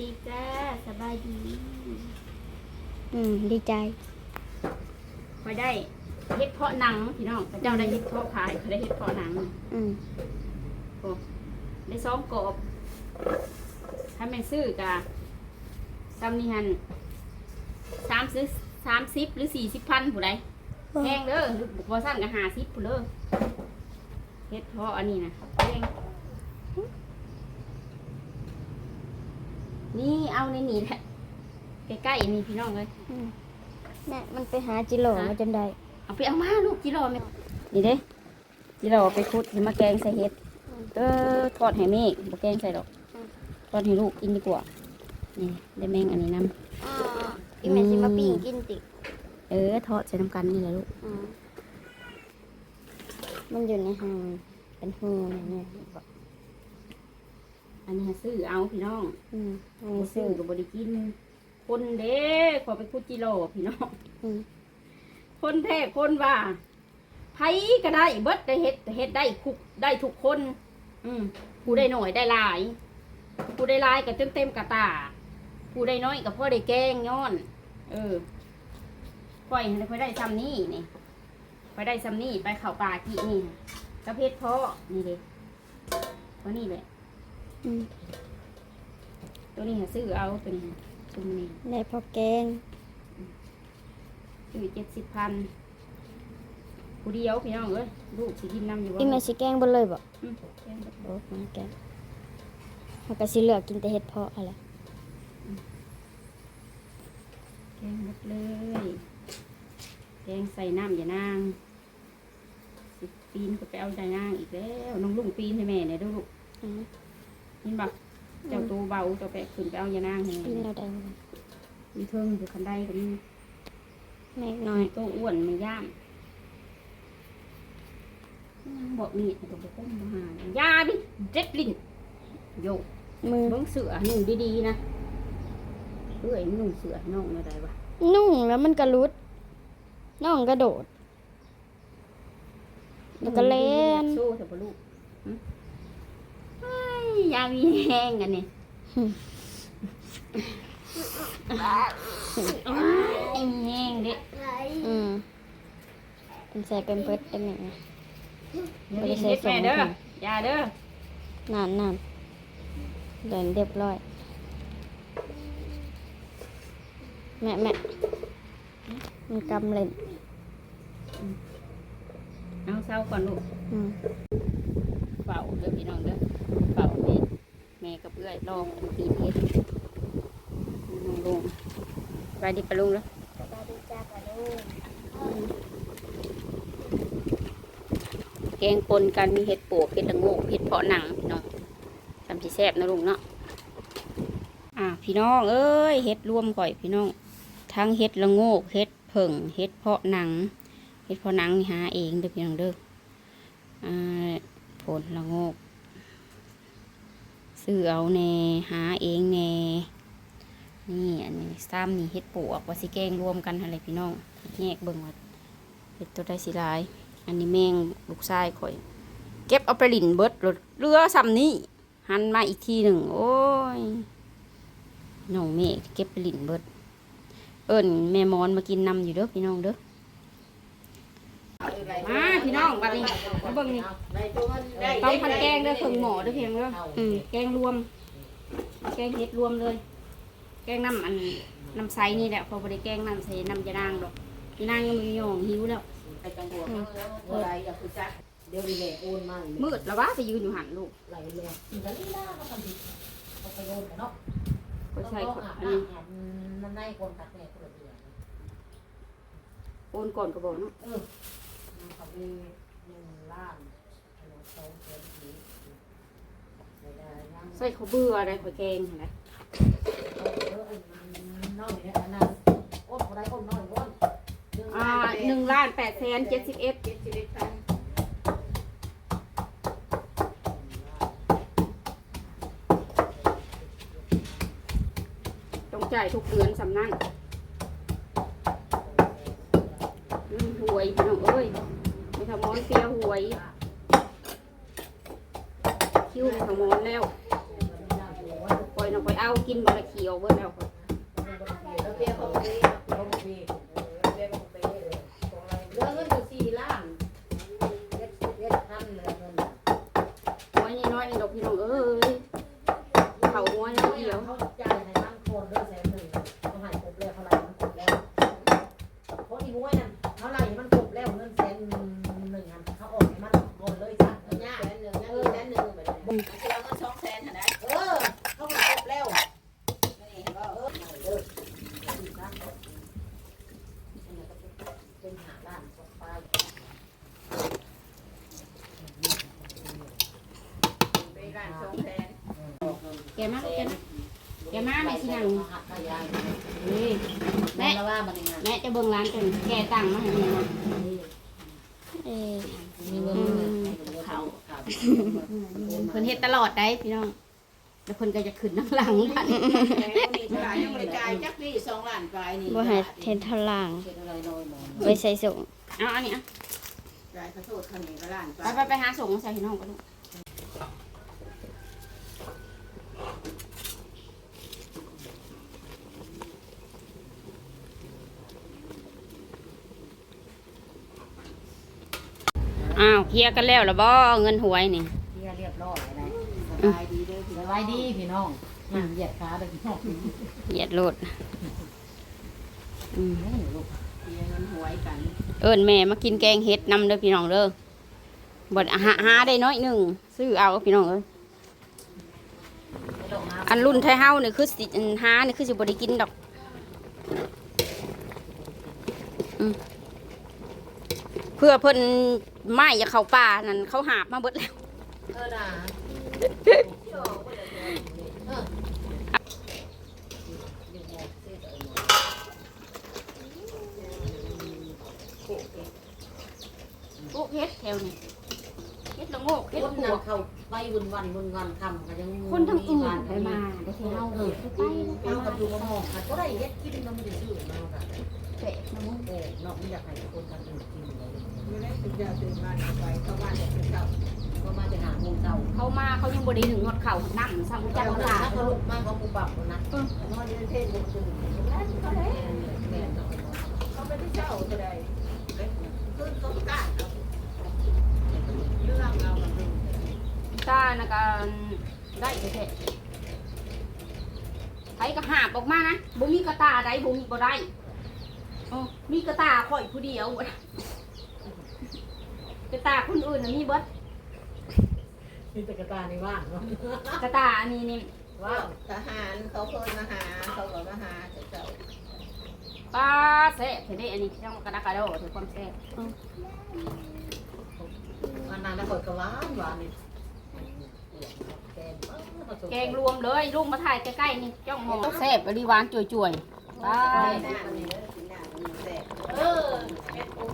ดีจ้าสบายดีอืมดีใจคอยได้เฮ็ดเพาะหนังพี่น้องพระเจ้าได้เฮ็ดเพาะขายเขาได้เฮ็ดเพาะหนังอืมโอ้ได้สองกบถ้าแม่นซื้อกะซ้ำนี่ฮันสามสิบสามสิบหรือสี่สิบพันผู้ใดแพงเด้อหรือพอสั้นก็ห้าสิบผู้เด้อเฮ็ดเพาะอันนี้นะแพง นี่เอาในนี่แหละใกล้ๆนี่พี่น้องเลยอืมแม่มันไปหาจิโร่ฮะ มาจนได้ เอาไปเอามาลูกจิโร่ไหมนี่เด้จิโร่ไปคุดมาแกงใส่เห็ดเออทอดให้แม่บ่แกงใส่ดอกทอดให้ลูกกินดีกว่า นี่ได้แมงอันนี้นํอ่าพี่แม่สิมาปิ้งกินติเออทอดใส่น้ำกันนี่แหละลูก อืมมันอยู่ในห้างเป็นหูเนี่ยเนี่ยบอก อันนี้หาซื้อเอาพี่น้องอืมอันบ่นี้ซื้ซื้ออก็บ่ได้กิน คนเด้ขอไปคุดจิโร่พี่น้อง อืมคนแท้คนว่าไผก็ได้ เบิดได้เฮ็ดเฮ็ดได้คุกได้ทุกคน อืมผู้ได้หน่อยได้หลายผู้ได้หลายก็เต็มเต็มๆกระตาผู้ได้น้อยก็พอได้แกงย้อน เออค่อยให้ค่อยได้ซ้ำนี่นี่ค่อยได้ซ้ำนี่ไปเข่าป่ากี่นี่กระเพาะเพาะนี่เด็ตัวนี้เลยอืม ตัวนี้หาซื้อเอาตัวนี้ตัวนี้ได้พอแกงซื้อเจ็ดสิบพันผู้เดียวพี่น้องเอ้ยลูกสิกินน้ำอยู่บ่พี่แม่สิแกงบนเลยบอกอืมแกงเบิดโอ้มาแกงเขาก็สิเหลือกกินแต่เห็ดเพาะอะไรแกงหมดเลยแกงใส่น้ำอย่านางสิปีนก็ไปเอาใจนางอีกแล้วน้องลุงปีนให้แม่เนี่ยดูลูก อืมยินบอกเจ้าตัวเบาเจ้าไปขึ้นไปเอาอย่านางให้กินแม่เราได้บ่มีเทิงอยู่คันใดก็มีแม่น้อยตัวอ้วนมันย่ามบอกนี่ตัวไปก้มมาหาอยาดิเจ็บลิ้นโยกมือเบิ้งเสือหนุ่งดีๆนะเอ้ยหนุ่งเสือน้องอะไรวะนุ่งแล้วมันกระลุดน้องกระโดดแล้วก็เล่นโซ่เถอะพ่อลูกหึเฮ้ ยยามีแห้งกันเนี่ยหึโอ้ยมีแห้งเด็กอืมเป็นใส่เป็นเพิดได้ไหมเดี๋ยวบ่ได้นี้ใส่เฮ็ดแม่ส่งเด้อให้อยาเด้อนานนานเดินเรียบร้อย แม่แม่มันกำเล่นเอาเศร้าก่อนลูกอืมเฝ้าเด้อพี่น้องเด้อเฝ้าแม่แม่กับเอื้อยรอกันตีเฮ็ดน้องลุงไปดิปะลุงแล้วสบายดีจ้าปะลูกแกงปนกันมีเห็ดปวกเห็ดละโงกเห็ดเพาะหนังพี่น้องทำสีแซ่บนะลุงเนาะอ่าพี่น้องเอ้ยเห็ดรวมก่อยพี่น้อง ทั้งเห็ดละโงกเห็ดเผิ่งเห็ดเพาะหนังเห็ดเพาะหนังนี่หาเองเด้อพี่น้องเด้ออ่าผลละโงก ซื้อเอาแน่หาเองแน่นี่อันนี้ซ้ำนี่เห็ดปวกว่าสิแกงรวมกันอะไรพี่น้องแยกเบิ่งว่าเห็ดตัวใดสิลาย อันนี้แมงลูกชายข่อย เก็บเอาไปหลินเบิดรถเรือซ้ำนี้หันมาอีกทีหนึ่งโอ้ยน้องเมฆเก็บไปหลินเบิด เอิญแม่มอนมากินนำอยู่เด้อพี่น้องเด้อ มาพี่น้องบัดนี้มาเบิ่งนี่ต้องพันแกงเด้อเครื่องหมอเด้อเพียงเด้ออืมแกงรวม แกงเห็ดรวมเลย แกงน้ำอันน้ำใสนี่แหละพอบ่ได้แกงน้ำใสน้ำยานางดอกยานางยังมีหยองหิวแล้วไปจังหวะอะไรอย่าคือจักเดี๋ยวดีเลยโอนมามืดแล้ววะไปยืนอยู่หันลูกไหลเลยอีกแล้วนี่น่าก็ทำดีเอาไปโอนกันเนาะก็ใช่คคนนอัอันนนี้นี้มันในคนตัดเนี่ยคนเดียวโอนก่อนก็บอกเนาะ เออเขามีหนึ่งล้านขนมสองเซนสีไม่ได้ยังใส่เขาวเบื่ออะไรข่อยแกงเห็นไหมเออน้อยเนี่ยอันนั้นโอนเขาได้โอนน้อยโอนอ่าหนึ่งล้านแปดแสนเจ็ดสิบเอ็ดต้องจ่ายทุกเดือนสำนักอืมหวยพี่น้องเอ้ย ไม่ทำมอนเสียหวย คิวไม่ทำมอนแล้วปล่อยนกคอยเอากินบ่ละเขียวเบิดแล้วแล้วเสียของเบี้ยของเสียของตีเงินก้อนสี่ล้านเจ็ดเจ็ดพันเลยเงินน้อยน้อยนี่ดอกพี่น้องเอ้ยเขาหัวอย่างเดียว เขาจ่ายในบ้านโคนเดือนแสนหนึ่งเขาหายครบแล้วเท่าไหร่มันครบแล้วเพราะอีมวยนั่นเท่าไหร่มันครบแล้วเงินแสนหนึ่งอันเขาออกให้มันหมดเลยจ้ะเนี่ยแสนหนึ่งเออแสนหนึ่งแบบนี้ เราก็สองแสนนะ เออเขามาครบแล้วนี่เออเออเออเป็นหาล้านสองป้าย ไปร้านสองแสน แก มาลูกแกมาแกมาแม่สินั่งหักไปยายเฮ้ยแม่แม่ละว่ามันยังไงแม่จะเบิ่งร้านจนแกตังค์มาให้แม่นะเออมีเงินเขาเพิ่นเฮ็ดตลอดได้พี่น้องแล้วเพิ่นก็จะขึ้นน้ำหลังบัดแต่คนนี้จ่ายยังไม่ได้จ่ายจักนี่สองล้านปลายนี่บ่ให้เทนทะล่างเช็ดอะไรลอยหมอนไว้ใส่ส่งเอาอันนี้อะจ่ายขอโทษคนนี้ก็ล้านปไปลายไปไปหาส่งใส่พี่น้องกันลูก อ้าวเคลียร์กันแล้วละบ่เงินหวยนี่เรียเรียบร้อยอะไรสบายดีเด้อสบายดีพี่น้องนั่งเหยียดขาได้พี่น้องเหยียดโลดอืมนี่ลูกเรียนเงินหวยกันเอิ้นแม่มากินแกงเห็ดนำเด้อพี่น้องเด้อบ่ได้หาหาได้น้อยหนึงซื้อเอาพี่น้องเอ้ยอันรุ่นไทยเฮานี่คือสิอันหานี่คือสิบ่ได้กินดอกอืมเพื่อเพิ่น ไม่อย่าเข้าป่านั่นเขาหาบมาเบิดแล้ว เออนะเออพวกเฮ็ดแถวนี้เฮ็ดละโงกเฮ็ดคนปวนั่กเขาไปวุ่นวันวุ่นวันคำก็ยังคนทั้งอื่นไปมาได้ที่เฮาเออไปไปเอากระดูกมะม่วงค่ะก็ได้เฮ็ดกินน้ำมันจะซื้อมาค่ะแปะนะมึงโอ้นอกไม่อยากให้คนกันอื่น เลยอยู่ได้ถึงจะตื่นมาไปเข้าบ้านแต่เช้าก็มาจะหาโมงเช้าเขามาเขายังบ่ได้ถึงฮอดเข่าน้ำซ้ำจัเจ้ากหหน้าลาเขาลุกมาเขาปูปรับนะนอนอยู่เทศบุกตื่นแล้วก็เลยเขาไปที่เช้าก็ได้ขึ้นสงการเรื่องเราตานะก็ได้แท้ไผก็หาบออกมานะบ่มีกระตาใดบ่มีบ่ได้อ๋อมีกระตาข่อยผู้เดียว กระตาคนอื่นน่ะมีเบิดมีแต่กระตาในว่างเนาะกระตาอันนี้นี่ว้าวทหารเขาเคยมาหาเขาก็มาหาเจ้าปลาแซ่บเห็นได้อันนี้ช่างกระดากระโดดถือความแซ่บอันนั้นนะคอยกระวานหวานนี่แกงแกงรวมเลยลุงมาถ่ายใกล้ๆนี่จ้องหมอแซ่บอริหวานจ่วยๆไปหน้านี่เลยกินหน้ามันแซ่บเออเม็ดปุ๊บน้ำมัน